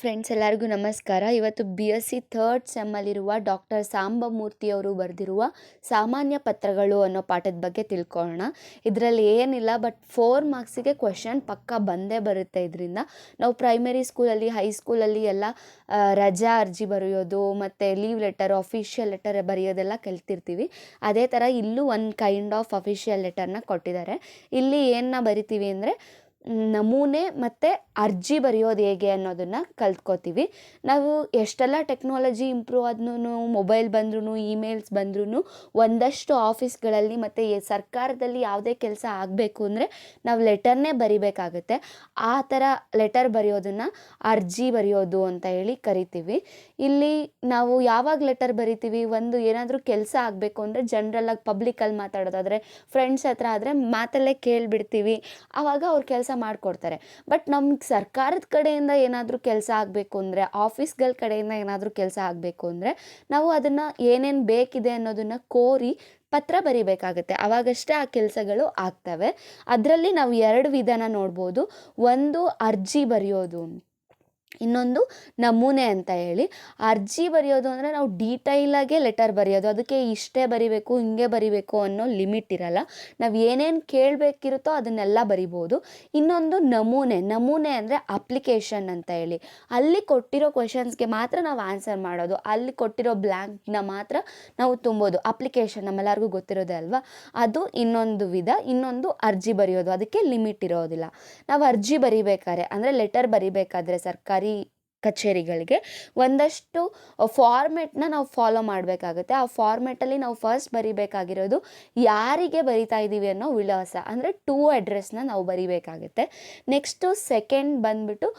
Friends ಎಲ್ಲರಿಗೂ ನಮಸ್ಕಾರ. ಇವತ್ತು ಬಿ ಎಸ್ ಸಿ ಥರ್ಡ್ ಸೆಮ್ಮಲ್ಲಿರುವ ಡಾಕ್ಟರ್ ಸಾಂಬಮೂರ್ತಿಯವರು ಬರೆದಿರುವ ಸಾಮಾನ್ಯ ಪತ್ರಗಳು ಅನ್ನೋ ಪಾಠದ ಬಗ್ಗೆ ತಿಳ್ಕೊಳ್ಳೋಣ. ಇದರಲ್ಲಿ ಏನಿಲ್ಲ ಬಟ್ ಫೋರ್ ಮಾರ್ಕ್ಸಿಗೆ ಕ್ವೆಶನ್ ಪಕ್ಕ ಬಂದೇ ಬರುತ್ತೆ ಇದರಿಂದ. ನಾವು ಪ್ರೈಮರಿ ಸ್ಕೂಲಲ್ಲಿ ಹೈಸ್ಕೂಲಲ್ಲಿ ಎಲ್ಲ ರಜಾ ಅರ್ಜಿ ಬರೆಯೋದು, ಮತ್ತು ಲೀವ್ ಲೆಟರ್ ಅಫಿಷಿಯಲ್ ಲೆಟರ್ ಬರೆಯೋದೆಲ್ಲ ಕಲ್ತಿರ್ತೀವಿ. ಅದೇ ಥರ ಇಲ್ಲೂ ಒಂದು ಕೈಂಡ್ ಆಫ್ ಅಫಿಷಿಯಲ್ ಲೆಟರ್ನ ಕೊಟ್ಟಿದ್ದಾರೆ. ಇಲ್ಲಿ ಏನನ್ನ ಬರಿತೀವಿ ಅಂದರೆ ನಮೂನೆ ಮತ್ತು ಅರ್ಜಿ ಬರೆಯೋದು ಹೇಗೆ ಅನ್ನೋದನ್ನು ಕಲ್ತ್ಕೋತೀವಿ. ನಾವು ಎಷ್ಟೆಲ್ಲ ಟೆಕ್ನಾಲಜಿ ಇಂಪ್ರೂವ್ ಆದ್ರೂ ಮೊಬೈಲ್ ಬಂದ್ರೂ ಇಮೇಲ್ಸ್ ಬಂದ್ರೂ ಒಂದಷ್ಟು ಆಫೀಸ್ಗಳಲ್ಲಿ ಮತ್ತು ಸರ್ಕಾರದಲ್ಲಿ ಯಾವುದೇ ಕೆಲಸ ಆಗಬೇಕು ಅಂದರೆ ನಾವು ಲೆಟರ್ನೇ ಬರಿಬೇಕಾಗುತ್ತೆ. ಆ ಥರ ಲೆಟರ್ ಬರೆಯೋದನ್ನು ಅರ್ಜಿ ಬರೆಯೋದು ಅಂತ ಹೇಳಿ ಕರಿತೀವಿ. ಇಲ್ಲಿ ನಾವು ಯಾವಾಗ ಲೆಟರ್ ಬರಿತೀವಿ, ಒಂದು ಏನಾದರೂ ಕೆಲಸ ಆಗಬೇಕು ಅಂದರೆ ಜನರಲ್ಲಾಗಿ ಪಬ್ಲಿಕಲ್ಲಿ ಮಾತಾಡೋದಾದರೆ, ಫ್ರೆಂಡ್ಸ್ ಹತ್ರ ಆದರೆ ಮಾತಲ್ಲೇ ಕೇಳಿಬಿಡ್ತೀವಿ. ಆವಾಗ ಅವ್ರ ಕೆಲಸ ಮಾಡಿಕೊಡ್ತಾರೆ. ಬಟ್ ನಮ್ಗೆ ಸರ್ಕಾರದ ಕಡೆಯಿಂದ ಏನಾದರೂ ಕೆಲಸ ಆಗಬೇಕು ಅಂದರೆ ಆಫೀಸ್ಗಳ ಕಡೆಯಿಂದ ಏನಾದರೂ ಕೆಲಸ ಆಗಬೇಕು ಅಂದರೆ, ನಾವು ಅದನ್ನು ಏನೇನು ಬೇಕಿದೆ ಅನ್ನೋದನ್ನು ಕೋರಿ ಪತ್ರ ಬರಿಬೇಕಾಗುತ್ತೆ. ಆವಾಗಷ್ಟೇ ಆ ಕೆಲಸಗಳು ಆಗ್ತವೆ. ಅದರಲ್ಲಿ ನಾವು ಎರಡು ವಿಧಾನ ನೋಡ್ಬೋದು. ಒಂದು ಅರ್ಜಿ ಬರೆಯೋದು ಇನ್ನೊಂದು ನಮೂನೆ ಅಂತ ಹೇಳಿ. ಅರ್ಜಿ ಬರೆಯೋದು ಅಂದರೆ ನಾವು ಡೀಟೈಲಾಗೆ ಲೆಟರ್ ಬರೆಯೋದು. ಅದಕ್ಕೆ ಇಷ್ಟೇ ಬರಿಬೇಕು, ಹಿಂಗೆ ಬರಿಬೇಕು ಅನ್ನೋ ಲಿಮಿಟ್ ಇರಲ್ಲ. ನಾವು ಏನೇನು ಕೇಳಬೇಕಿರುತ್ತೋ ಅದನ್ನೆಲ್ಲ ಬರಿಬೋದು. ಇನ್ನೊಂದು ನಮೂನೆ. ನಮೂನೆ ಅಂದರೆ ಅಪ್ಲಿಕೇಶನ್ ಅಂತ ಹೇಳಿ. ಅಲ್ಲಿ ಕೊಟ್ಟಿರೋ ಕ್ವೆಶನ್ಸ್ಗೆ ಮಾತ್ರ ನಾವು ಆನ್ಸರ್ ಮಾಡೋದು. ಅಲ್ಲಿ ಕೊಟ್ಟಿರೋ ಬ್ಲ್ಯಾಂಕ್ನ ಮಾತ್ರ ನಾವು ತುಂಬೋದು. ಅಪ್ಲಿಕೇಶನ್ ನಮ್ಮೆಲ್ಲರಿಗೂ ಗೊತ್ತಿರೋದೇ ಅಲ್ವಾ? ಅದು ಇನ್ನೊಂದು ವಿಧ. ಇನ್ನೊಂದು ಅರ್ಜಿ ಬರೆಯೋದು. ಅದಕ್ಕೆ ಲಿಮಿಟ್ ಇರೋದಿಲ್ಲ. ನಾವು ಅರ್ಜಿ ಬರಿಬೇಕಾದ್ರೆ, ಅಂದರೆ ಲೆಟರ್ ಬರಿಬೇಕಾದ್ರೆ ಸರ್ಕಾರಿ ಕಚೇರಿಗಳಿಗೆ ಒಂದಷ್ಟು ಫಾರ್ಮೆಟ್ನ ನಾವು ಫಾಲೋ ಮಾಡಬೇಕಾಗುತ್ತೆ. ಆ ಫಾರ್ಮೆಟಲ್ಲಿ ನಾವು ಫಸ್ಟ್ ಬರಿಬೇಕಾಗಿರೋದು ಯಾರಿಗೆ ಬರಿತಾ ಇದ್ದೀವಿ ಅನ್ನೋ ವಿಳಾಸ. ಅಂದರೆ ಟೂ ಅಡ್ರೆಸ್ನ ನಾವು ಬರಿಬೇಕಾಗುತ್ತೆ. ನೆಕ್ಸ್ಟು ಸೆಕೆಂಡ್ ಬಂದ್ಬಿಟ್ಟು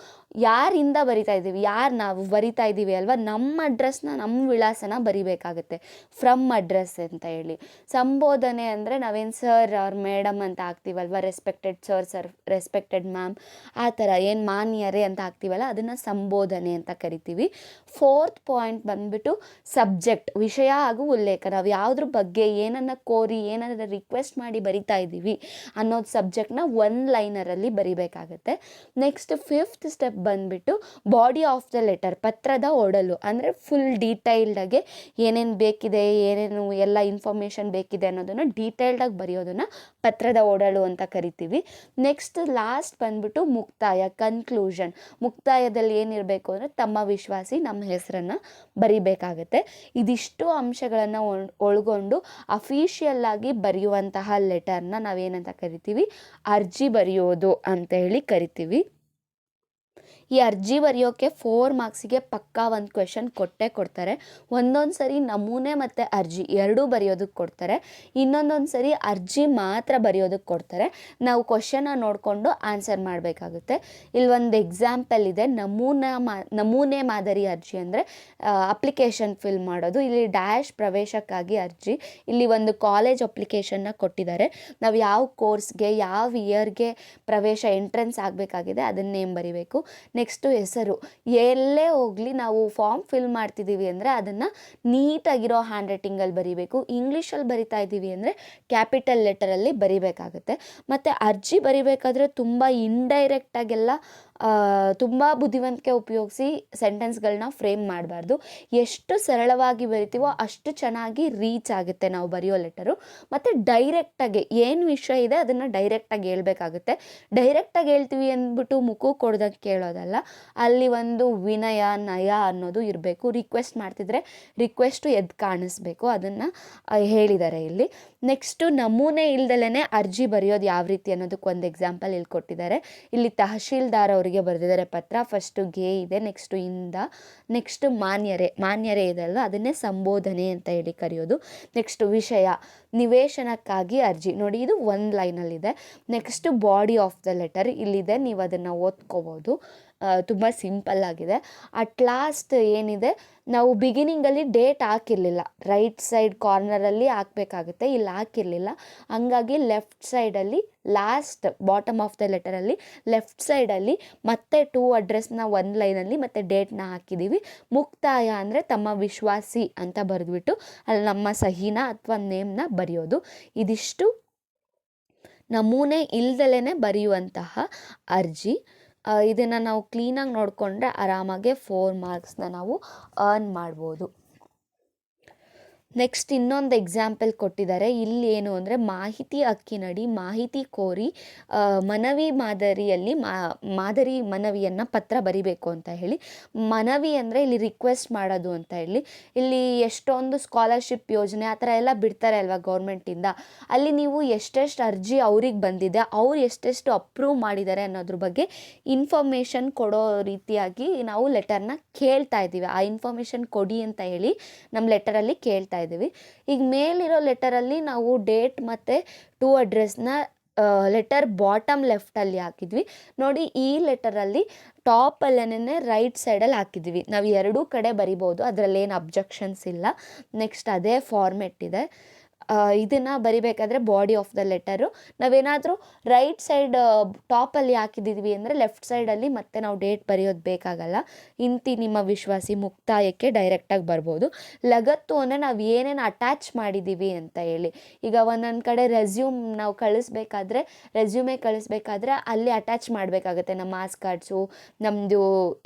ಯಾರಿಂದ ಬರಿತಾ ಇದ್ದೀವಿ, ಯಾರು ನಾವು ಬರಿತಾ ಇದ್ದೀವಿ ಅಲ್ವಾ? ನಮ್ಮ ಅಡ್ರೆಸ್ನ ನಮ್ಮ ವಿಳಾಸನ ಬರಿಬೇಕಾಗುತ್ತೆ. ಫ್ರಮ್ ಅಡ್ರೆಸ್ ಅಂತ ಹೇಳಿ. ಸಂಬೋಧನೆ ಅಂದರೆ ನಾವೇನು ಸರ್ ಅವ್ರ ಮೇಡಮ್ ಅಂತ ಹಾಕ್ತೀವಲ್ವ respected sir sir respected ma'am ಆ ಥರ ಏನು ಮಾನ್ಯರೇ ಅಂತ ಹಾಕ್ತೀವಲ್ಲ ಅದನ್ನು ಸಂಬೋಧನೆ ಅಂತ ಕರಿತೀವಿ. ಫೋರ್ತ್ ಪಾಯಿಂಟ್ ಬಂದ್ಬಿಟ್ಟು ಸಬ್ಜೆಕ್ಟ್ ವಿಷಯ ಹಾಗೂ ಉಲ್ಲೇಖ. ನಾವು ಯಾವುದ್ರ ಬಗ್ಗೆ ಏನನ್ನ ಕೋರಿ, ಏನನ್ನ ರಿಕ್ವೆಸ್ಟ್ ಮಾಡಿ ಬರಿತಾ ಇದ್ದೀವಿ ಅನ್ನೋದು ಸಬ್ಜೆಕ್ಟ್ನ ಒನ್ ಲೈನರಲ್ಲಿ ಬರಿಬೇಕಾಗುತ್ತೆ. ನೆಕ್ಸ್ಟ್ ಫಿಫ್ತ್ ಸ್ಟೆಪ್ ಬಂದ್ಬಿಟ್ಟು ಬಾಡಿ ಆಫ್ ದ ಲೆಟರ್ ಪತ್ರದ ಒಡಲು, ಅಂದರೆ ಫುಲ್ ಡೀಟೈಲ್ಡಾಗೆ ಏನೇನು ಬೇಕಿದೆ, ಏನೇನು ಎಲ್ಲ ಇನ್ಫಾರ್ಮೇಷನ್ ಬೇಕಿದೆ ಅನ್ನೋದನ್ನು ಡೀಟೈಲ್ಡಾಗಿ ಬರೆಯೋದನ್ನು ಪತ್ರದ ಒಡಲು ಅಂತ ಕರಿತೀವಿ. ನೆಕ್ಸ್ಟ್ ಲಾಸ್ಟ್ ಬಂದ್ಬಿಟ್ಟು ಮುಕ್ತಾಯ ಕನ್ಕ್ಲೂಷನ್ ಮುಕ್ತಾಯದಲ್ಲಿ ಏನಿರಬೇಕು ಅಂದರೆ ತಮ್ಮ ವಿಶ್ವಾಸಿ, ನಮ್ಮ ಹೆಸರನ್ನು ಬರಿಬೇಕಾಗತ್ತೆ. ಇದಿಷ್ಟು ಅಂಶಗಳನ್ನು ಒಳಗೊಂಡು ಅಫಿಷಿಯಲ್ ಆಗಿ ಬರೆಯುವಂತಹ ಲೆಟರ್ನ ನಾವೇನಂತ ಕರಿತೀವಿ? ಅರ್ಜಿ ಬರೆಯೋದು ಅಂತ ಹೇಳಿ ಕರಿತೀವಿ. ಈ ಅರ್ಜಿ ಬರೆಯೋಕ್ಕೆ ಫೋರ್ ಮಾರ್ಕ್ಸಿಗೆ ಪಕ್ಕಾ ಒಂದು ಕ್ವೆಶನ್ ಕೊಟ್ಟೇ ಕೊಡ್ತಾರೆ. ಒಂದೊಂದು ಸರಿ ನಮೂನೆ ಮತ್ತು ಅರ್ಜಿ ಎರಡೂ ಬರೆಯೋದಕ್ಕೆ ಕೊಡ್ತಾರೆ. ಇನ್ನೊಂದೊಂದು ಸರಿ ಅರ್ಜಿ ಮಾತ್ರ ಬರೆಯೋದಕ್ಕೆ ಕೊಡ್ತಾರೆ. ನಾವು ಕ್ವಶನ್ನ ನೋಡಿಕೊಂಡು ಆನ್ಸರ್ ಮಾಡಬೇಕಾಗುತ್ತೆ. ಇಲ್ಲಿ ಒಂದು ಎಕ್ಸಾಂಪಲ್ ಇದೆ. ನಮೂನ ಮಾ, ನಮೂನೆ ಮಾದರಿ ಅರ್ಜಿ ಅಂದರೆ ಅಪ್ಲಿಕೇಶನ್ ಫಿಲ್ ಮಾಡೋದು. ಇಲ್ಲಿ ಡ್ಯಾಶ್ ಪ್ರವೇಶಕ್ಕಾಗಿ ಅರ್ಜಿ. ಇಲ್ಲಿ ಒಂದು ಕಾಲೇಜ್ ಅಪ್ಲಿಕೇಶನ್ನ ಕೊಟ್ಟಿದ್ದಾರೆ. ನಾವು ಯಾವ ಕೋರ್ಸ್ಗೆ ಯಾವ ಇಯರ್ಗೆ ಪ್ರವೇಶ ಎಂಟ್ರೆನ್ಸ್ ಆಗಬೇಕಾಗಿದೆ ಅದನ್ನ ನೇಮ್ ಬರಿಬೇಕು. ನೆಕ್ಸ್ಟು ಹೆಸರು. ಎಲ್ಲೇ ಹೋಗಲಿ ನಾವು ಫಾರ್ಮ್ ಫಿಲ್ ಮಾಡ್ತಿದ್ದೀವಿ ಅಂದರೆ ಅದನ್ನು ನೀಟಾಗಿರೋ ಹ್ಯಾಂಡ್ ರೈಟಿಂಗಲ್ಲಿ ಬರಿಬೇಕು. ಇಂಗ್ಲೀಷಲ್ಲಿ ಬರಿತಾ ಇದ್ದೀವಿ ಅಂದರೆ ಕ್ಯಾಪಿಟಲ್ ಲೆಟರಲ್ಲಿ ಬರಿಬೇಕಾಗುತ್ತೆ. ಮತ್ತು ಅರ್ಜಿ ಬರಿಬೇಕಾದ್ರೆ ತುಂಬ ಇಂಡೈರೆಕ್ಟಾಗೆಲ್ಲ ತುಂಬ ಬುದ್ಧಿವಂತಿಕೆ ಉಪಯೋಗಿಸಿ ಸೆಂಟೆನ್ಸ್ಗಳನ್ನ ಫ್ರೇಮ್ ಮಾಡಬಾರ್ದು. ಎಷ್ಟು ಸರಳವಾಗಿ ಬರಿತೀವೋ ಅಷ್ಟು ಚೆನ್ನಾಗಿ ರೀಚ್ ಆಗುತ್ತೆ ನಾವು ಬರೆಯೋ ಲೆಟರು ಮತ್ತು ಡೈರೆಕ್ಟಾಗಿ ಏನು ವಿಷಯ ಇದೆ ಅದನ್ನು ಡೈರೆಕ್ಟಾಗಿ ಹೇಳ್ಬೇಕಾಗುತ್ತೆ. ಡೈರೆಕ್ಟಾಗಿ ಹೇಳ್ತೀವಿ ಅಂದ್ಬಿಟ್ಟು ಮುಖ ಕೊಡ್ದಂಗೆ ಕೇಳೋದಲ್ಲ. ಅಲ್ಲಿ ಒಂದು ವಿನಯ, ನಯ ಅನ್ನೋದು ಇರಬೇಕು. ರಿಕ್ವೆಸ್ಟ್ ಮಾಡ್ತಿದ್ರೆ ರಿಕ್ವೆಸ್ಟು ಎದ್ದು ಕಾಣಿಸ್ಬೇಕು. ಅದನ್ನು ಹೇಳಿದ್ದಾರೆ ಇಲ್ಲಿ. ನೆಕ್ಸ್ಟು ನಮೂನೆ ಇಲ್ದಲೇ ಅರ್ಜಿ ಬರೆಯೋದು ಯಾವ ರೀತಿ ಅನ್ನೋದಕ್ಕೆ ಒಂದು ಎಕ್ಸಾಂಪಲ್ ಇಲ್ಲಿ ಕೊಟ್ಟಿದ್ದಾರೆ ಇಲ್ಲಿ ತಹಶೀಲ್ದಾರ್ ಅವರಿಗೆ ಬರೆದಿದ್ದಾರೆ. ಪತ್ರ ಫಸ್ಟು ಗೆ ಇದೆ ನೆಕ್ಸ್ಟು ಇಂದ ನೆಕ್ಸ್ಟು ಮಾನ್ಯರೆ ಇದೆ ಅಲ್ವಾ? ಅದನ್ನೇ ಸಂಬೋಧನೆ ಅಂತ ಹೇಳಿ ಕರೆಯೋದು. ನೆಕ್ಸ್ಟು ವಿಷಯ, ನಿವೇಶನಕ್ಕಾಗಿ ಅರ್ಜಿ. ನೋಡಿ, ಇದು ಒಂದು ಲೈನಲ್ಲಿದೆ next body of the letter ಇಲ್ಲಿದೆ. ನೀವು ಅದನ್ನು ಓದ್ಕೋಬೋದು. ತುಂಬ ಸಿಂಪಲ್ ಆಗಿದೆ. ಅಟ್ ಲಾಸ್ಟ್ ಏನಿದೆ, ನಾವು ಬಿಗಿನಿಂಗಲ್ಲಿ ಡೇಟ್ ಹಾಕಿರಲಿಲ್ಲ. ರೈಟ್ ಸೈಡ್ ಕಾರ್ನರಲ್ಲಿ ಹಾಕಬೇಕಾಗುತ್ತೆ, ಇಲ್ಲಿ ಹಾಕಿರಲಿಲ್ಲ. ಹಂಗಾಗಿ ಲೆಫ್ಟ್ ಸೈಡಲ್ಲಿ ಲಾಸ್ಟ್ ಬಾಟಮ್ ಆಫ್ ದ ಲೆಟರಲ್ಲಿ ಲೆಫ್ಟ್ ಸೈಡಲ್ಲಿ ಮತ್ತೆ ಟೂ ಅಡ್ರೆಸ್ನ ಒಂದು ಲೈನಲ್ಲಿ ಮತ್ತು ಡೇಟ್ನ ಹಾಕಿದ್ದೀವಿ ಮುಕ್ತಾಯ ಅಂದರೆ ತಮ್ಮ ವಿಶ್ವಾಸಿ ಅಂತ ಬರೆದ್ಬಿಟ್ಟು, ಅಲ್ಲಿ ನಮ್ಮ ಸಹಿನ ಅಥವಾ ನೇಮ್ನ ಬರೆಯೋದು. ಇದಿಷ್ಟು. ನಮೂನೆ ಇಲ್ದಲೇ ಬರೆಯುವಂತಹ ಅರ್ಜಿ. ಇದನ್ನು ನಾವು ಕ್ಲೀನಾಗಿ ನೋಡಿಕೊಂಡ್ರೆ ಆರಾಮಾಗೆ ಫೋರ್ ಮಾರ್ಕ್ಸನ್ನ ನಾವು ಅರ್ನ್ ಮಾಡ್ಬೋದು. ನೆಕ್ಸ್ಟ್ ಇನ್ನೊಂದು ಎಕ್ಸಾಂಪಲ್ ಕೊಟ್ಟಿದ್ದಾರೆ. ಇಲ್ಲಿ ಏನು ಅಂದರೆ ಮಾಹಿತಿ ಹಕ್ಕಿನಡಿ ಮಾಹಿತಿ ಕೋರಿ ಮನವಿ ಮಾದರಿಯಲ್ಲಿ ಮಾದರಿ ಮನವಿಯನ್ನು ಪತ್ರ ಬರಿಬೇಕು ಅಂತ ಹೇಳಿ. ಮನವಿ ಅಂದರೆ ಇಲ್ಲಿ ರಿಕ್ವೆಸ್ಟ್ ಮಾಡೋದು ಅಂತ ಹೇಳಿ. ಇಲ್ಲಿ ಎಷ್ಟೊಂದು ಸ್ಕಾಲರ್ಶಿಪ್ ಯೋಜನೆ ಆ ಥರ ಎಲ್ಲ ಬಿಡ್ತಾರೆ ಅಲ್ವಾ ಗೌರ್ಮೆಂಟಿಂದ ಅಲ್ಲಿ ನೀವು ಎಷ್ಟೆಷ್ಟು ಅರ್ಜಿ ಅವ್ರಿಗೆ ಬಂದಿದೆ, ಅವ್ರು ಎಷ್ಟೆಷ್ಟು ಅಪ್ರೂವ್ ಮಾಡಿದ್ದಾರೆ ಅನ್ನೋದ್ರ ಬಗ್ಗೆ ಇನ್ಫಾರ್ಮೇಷನ್ ಕೊಡೋ ರೀತಿಯಾಗಿ ನಾವು ಲೆಟರ್ನ ಕೇಳ್ತಾ ಇದ್ದೀವಿ. ಆ ಇನ್ಫಾರ್ಮೇಷನ್ ಕೊಡಿ ಅಂತ ಹೇಳಿ ನಮ್ಮ ಲೆಟರಲ್ಲಿ ಕೇಳ್ತಾ ಇದ್ದೀವಿ. ಈಗ ಮೇಲಿರೋ ಲೆಟರಲ್ಲಿ ನಾವು ಡೇಟ್ ಮತ್ತು ಟು ಅಡ್ರೆಸ್ನ ಲೆಟರ್ ಬಾಟಮ್ ಲೆಫ್ಟಲ್ಲಿ ಹಾಕಿದ್ವಿ. ನೋಡಿ ಈ ಲೆಟರಲ್ಲಿ ಟಾಪಲ್ಲೇ ರೈಟ್ ಸೈಡಲ್ಲಿ ಹಾಕಿದ್ವಿ. ನಾವು ಎರಡೂ ಕಡೆ ಬರಿಬೋದು, ಅದರಲ್ಲೇನು ಅಬ್ಜೆಕ್ಷನ್ಸ್ ಇಲ್ಲ. ನೆಕ್ಸ್ಟ್ ಅದೇ ಫಾರ್ಮೆಟ್ ಇದೆ. ಇದನ್ನು ಬರಿಬೇಕಾದ್ರೆ ಬಾಡಿ ಆಫ್ ದ ಲೆಟರು ನಾವೇನಾದರೂ ರೈಟ್ ಸೈಡ್ ಟಾಪಲ್ಲಿ ಹಾಕಿದ್ದೀವಿ ಅಂದರೆ ಲೆಫ್ಟ್ ಸೈಡಲ್ಲಿ ಮತ್ತೆ ನಾವು ಡೇಟ್ ಬರೆಯೋದು ಬೇಕಾಗಲ್ಲ. ಇಂತಿ ನಿಮ್ಮ ವಿಶ್ವಾಸಿ ಮುಕ್ತಾಯಕ್ಕೆ ಡೈರೆಕ್ಟಾಗಿ ಬರ್ಬೋದು. ಲಗತ್ತು ಅಂದರೆ ನಾವು ಏನೇನು ಅಟ್ಯಾಚ್ ಮಾಡಿದ್ದೀವಿ ಅಂತ ಹೇಳಿ. ಈಗ ಒಂದೊಂದು ಕಡೆ ರೆಸ್ಯೂಮ್ ನಾವು ಕಳಿಸ್ಬೇಕಾದ್ರೆ ರೆಸ್ಯೂಮೇ ಕಳಿಸ್ಬೇಕಾದ್ರೆ ಅಲ್ಲಿ ಅಟ್ಯಾಚ್ ಮಾಡಬೇಕಾಗುತ್ತೆ. ನಮ್ಮ ಮಾಸ್ ಕಾರ್ಡ್ಸು ನಮ್ಮದು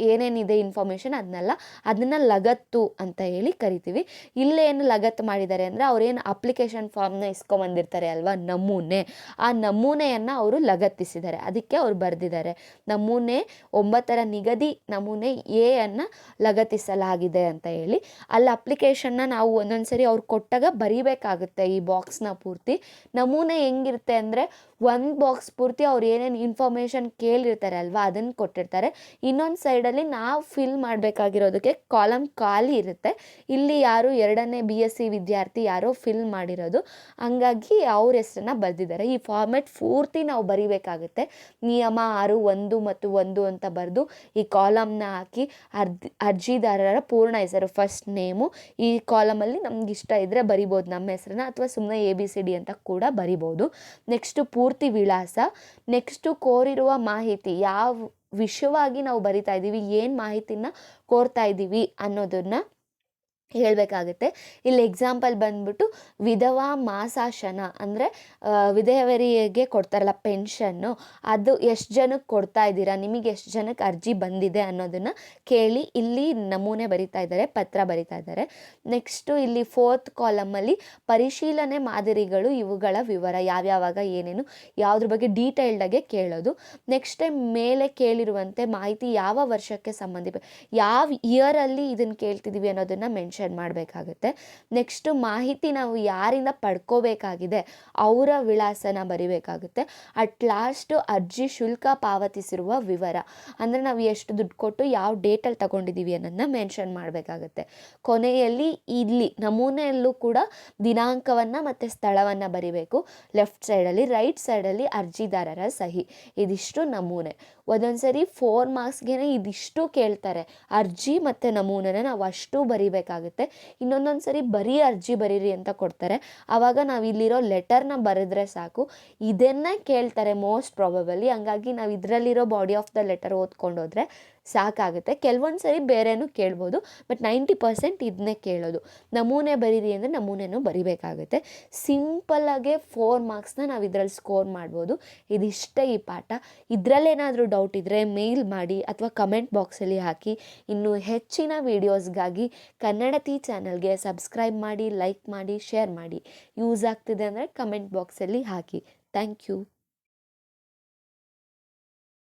ಏನೇನಿದೆ ಇನ್ಫಾರ್ಮೇಷನ್ ಅದನ್ನೆಲ್ಲ ಅದನ್ನು ಲಗತ್ತು ಅಂತ ಹೇಳಿ ಕರಿತೀವಿ. ಇಲ್ಲೇನು ಲಗತ್ತು ಮಾಡಿದ್ದಾರೆ ಅಂದರೆ ಅವ್ರೇನು ಅಪ್ಲಿಕೇಶನ್ ಫಾರ್ಮ್ನ ಇಸ್ಕೊಂಬಂದಿರ್ತಾರೆ ಅಲ್ವಾ? ನಮೂನೆ. ಆ ನಮೂನೆಯನ್ನು ಅವರು ಲಗತ್ತಿಸಿದ್ದಾರೆ. ಅದಕ್ಕೆ ಅವ್ರು ಬರೆದಿದ್ದಾರೆ. ನಮೂನೆ ಒಂಬತ್ತರ ನಿಗದಿ ನಮೂನೆ ಎ ಅನ್ನು ಲಗತ್ತಿಸಲಾಗಿದೆ ಅಂತ ಹೇಳಿ, ಅಲ್ಲಿ ಅಪ್ಲಿಕೇಶನ್ನ ನಾವು ಒಂದೊಂದು ಸರಿ ಅವ್ರು ಕೊಟ್ಟಾಗ ಬರೀಬೇಕಾಗುತ್ತೆ ಈ ಬಾಕ್ಸ್ನ ಪೂರ್ತಿ. ನಮೂನೆ ಹೆಂಗಿರುತ್ತೆ ಅಂದರೆ ಒಂದು ಬಾಕ್ಸ್ ಪೂರ್ತಿ ಅವ್ರು ಏನೇನು ಇನ್ಫಾರ್ಮೇಷನ್ ಕೇಳಿರ್ತಾರೆ ಅಲ್ವಾ ಅದನ್ನು ಕೊಟ್ಟಿರ್ತಾರೆ. ಇನ್ನೊಂದು ಸೈಡಲ್ಲಿ ನಾವು ಫಿಲ್ ಮಾಡಬೇಕಾಗಿರೋದಕ್ಕೆ ಕಾಲಮ್ ಖಾಲಿ ಇರುತ್ತೆ. ಇಲ್ಲಿ ಯಾರು ಎರಡನೇ ಬಿ ಎಸ್ ಸಿ ವಿದ್ಯಾರ್ಥಿ ಯಾರೋ ಫಿಲ್ ಮಾಡಿರೋದು. ಹಂಗಾಗಿ ಅವ್ರ ಹೆಸರನ್ನ ಬರೆದಿದ್ದಾರೆ. ಈ ಫಾರ್ಮೆಟ್ ಪೂರ್ತಿ ನಾವು ಬರಿಬೇಕಾಗುತ್ತೆ. ನಿಯಮ ಆರು, ಒಂದು ಮತ್ತು ಒಂದು ಅಂತ ಬರೆದು ಈ ಕಾಲಮ್ನ ಹಾಕಿ ಅರ್ಜಿ ಅರ್ಜಿದಾರರ ಪೂರ್ಣ ಹೆಸರು ಫಸ್ಟ್ ನೇಮು ಈ ಕಾಲಮಲ್ಲಿ ನಮ್ಗೆ ಇಷ್ಟ ಇದ್ದರೆ ಬರಿಬೋದು. ನಮ್ಮ ಹೆಸರನ್ನ ಅಥವಾ ಸುಮ್ಮನೆ ಎ ಬಿ ಸಿ ಡಿ ಅಂತ ಕೂಡ ಬರಿಬೋದು. ನೆಕ್ಸ್ಟು ಪೂರ್ತಿ ವಿಳಾಸ. ನೆಕ್ಸ್ಟು ಕೋರಿರುವ ಮಾಹಿತಿ ಯಾವ ವಿಷಯವಾಗಿ ನಾವು ಬರಿತಾ ಇದ್ದೀವಿ ಏನು ಮಾಹಿತಿನ ಕೋರ್ತಾ ಇದ್ದೀವಿ ಅನ್ನೋದನ್ನು ಹೇಳಬೇಕಾಗುತ್ತೆ. ಇಲ್ಲಿ ಎಕ್ಸಾಂಪಲ್ ಬಂದ್ಬಿಟ್ಟು ವಿಧವಾ ಮಾಸಾಶನ ಅಂದರೆ ವಿಧವೆಯರಿಗೆ ಕೊಡ್ತಾರಲ್ಲ ಪೆನ್ಷನ್ನು ಅದು ಎಷ್ಟು ಜನಕ್ಕೆ ಕೊಡ್ತಾ ಇದ್ದೀರಾ? ನಿಮಗೆ ಎಷ್ಟು ಜನಕ್ಕೆ ಅರ್ಜಿ ಬಂದಿದೆ ಅನ್ನೋದನ್ನು ಕೇಳಿ ಇಲ್ಲಿ ನಮೂನೆ ಬರಿತಾ ಇದ್ದಾರೆ, ಪತ್ರ ಬರಿತಾ ಇದ್ದಾರೆ. ನೆಕ್ಸ್ಟು ಇಲ್ಲಿ ಫೋರ್ತ್ ಕಾಲಮಲ್ಲಿ ಪರಿಶೀಲನೆ ಮಾದರಿಗಳು, ಇವುಗಳ ವಿವರ ಯಾವ್ಯಾವಾಗ, ಏನೇನು, ಯಾವುದ್ರ ಬಗ್ಗೆ ಡೀಟೇಲ್ಡಾಗೆ ಕೇಳೋದು. ನೆಕ್ಸ್ಟ್ ಟೈಮ್ ಮೇಲೆ ಕೇಳಿರುವಂತೆ ಮಾಹಿತಿ ಯಾವ ವರ್ಷಕ್ಕೆ ಸಂಬಂಧಿಪ, ಯಾವ ಇಯರಲ್ಲಿ ಇದನ್ನು ಕೇಳ್ತಿದ್ದೀವಿ ಅನ್ನೋದನ್ನು ಮೆನ್ಷನ್ ಮಾಡಬೇಕಾಗುತ್ತೆ. ನೆಕ್ಸ್ಟು ಮಾಹಿತಿ ನಾವು ಯಾರಿಂದ ಪಡ್ಕೋಬೇಕಾಗಿದೆ, ಅವರ ವಿಳಾಸನ ಬರಿಬೇಕಾಗುತ್ತೆ. ಅಟ್ ಲಾಸ್ಟು ಅರ್ಜಿ ಶುಲ್ಕ ಪಾವತಿಸಿರುವ ವಿವರ, ಅಂದರೆ ನಾವು ಎಷ್ಟು ದುಡ್ಡು ಕೊಟ್ಟು ಯಾವ ಡೇಟಲ್ಲಿ ತಗೊಂಡಿದ್ದೀವಿ ಅನ್ನೋದನ್ನ ಮೆನ್ಷನ್ ಮಾಡಬೇಕಾಗುತ್ತೆ. ಕೊನೆಯಲ್ಲಿ ಇಲ್ಲಿ, ನಮೂನೆಯಲ್ಲೂ ಕೂಡ ದಿನಾಂಕವನ್ನು ಮತ್ತು ಸ್ಥಳವನ್ನು ಬರಿಬೇಕು. ಲೆಫ್ಟ್ ಸೈಡಲ್ಲಿ ರೈಟ್ ಸೈಡಲ್ಲಿ ಅರ್ಜಿದಾರರ ಸಹಿ, ಇದಿಷ್ಟು ನಮೂನೆ. ಒಂದೊಂದು ಸರಿ ಫೋರ್ ಮಾರ್ಕ್ಸ್ಗೆ ಇದಿಷ್ಟು ಕೇಳ್ತಾರೆ. ಅರ್ಜಿ ಮತ್ತು ನಮೂನೆನ ನಾವು ಅಷ್ಟು ಬರಿಬೇಕಾಗುತ್ತೆ. ಇನ್ನೊಂದೊಂದು ಸರಿ ಬರೀ ಅರ್ಜಿ ಬರೀರಿ ಅಂತ ಕೊಡ್ತಾರೆ. ಆವಾಗ ನಾವು ಇಲ್ಲಿರೋ ಲೆಟರ್ನ ಬರೆದ್ರೆ ಸಾಕು. ಇದನ್ನೇ ಕೇಳ್ತಾರೆ ಮೋಸ್ಟ್ ಪ್ರಾಬಬಲಿ ಹಂಗಾಗಿ ನಾವು ಇದರಲ್ಲಿರೋ ಬಾಡಿ ಆಫ್ ದ ಲೆಟರ್ ಓದ್ಕೊಂಡೋದ್ರೆ ಸಾಕಾಗುತ್ತೆ. ಕೆಲವೊಂದು ಸರಿ ಬೇರೆನೂ ಕೇಳ್ಬೋದು, ಬಟ್ ನೈಂಟಿ ಪರ್ಸೆಂಟ್ ಇದನ್ನೇ ಕೇಳೋದು. ನಮೂನೆ ಬರೀರಿ ಅಂದರೆ ನಮೂನೆನೂ ಬರಿಬೇಕಾಗುತ್ತೆ. ಸಿಂಪಲ್ಲಾಗೆ ಫೋರ್ ಮಾರ್ಕ್ಸ್ನ ನಾವು ಇದರಲ್ಲಿ ಸ್ಕೋರ್ ಮಾಡ್ಬೋದು. ಇದಿಷ್ಟೇ ಈ ಪಾಠ. ಇದರಲ್ಲೇನಾದರೂ ಡೌಟ್ ಇದ್ದರೆ ಮೇಲ್ ಮಾಡಿ ಅಥವಾ ಕಮೆಂಟ್ ಬಾಕ್ಸಲ್ಲಿ ಹಾಕಿ. ಇನ್ನು ಹೆಚ್ಚಿನ ವೀಡಿಯೋಸ್ಗಾಗಿ ಕನ್ನಡತಿ ಚಾನಲ್ಗೆ ಸಬ್ಸ್ಕ್ರೈಬ್ ಮಾಡಿ, ಲೈಕ್ ಮಾಡಿ, ಶೇರ್ ಮಾಡಿ. ಯೂಸ್ ಆಗ್ತಿದೆ ಅಂದರೆ ಕಮೆಂಟ್ ಬಾಕ್ಸಲ್ಲಿ ಹಾಕಿ. Thank you.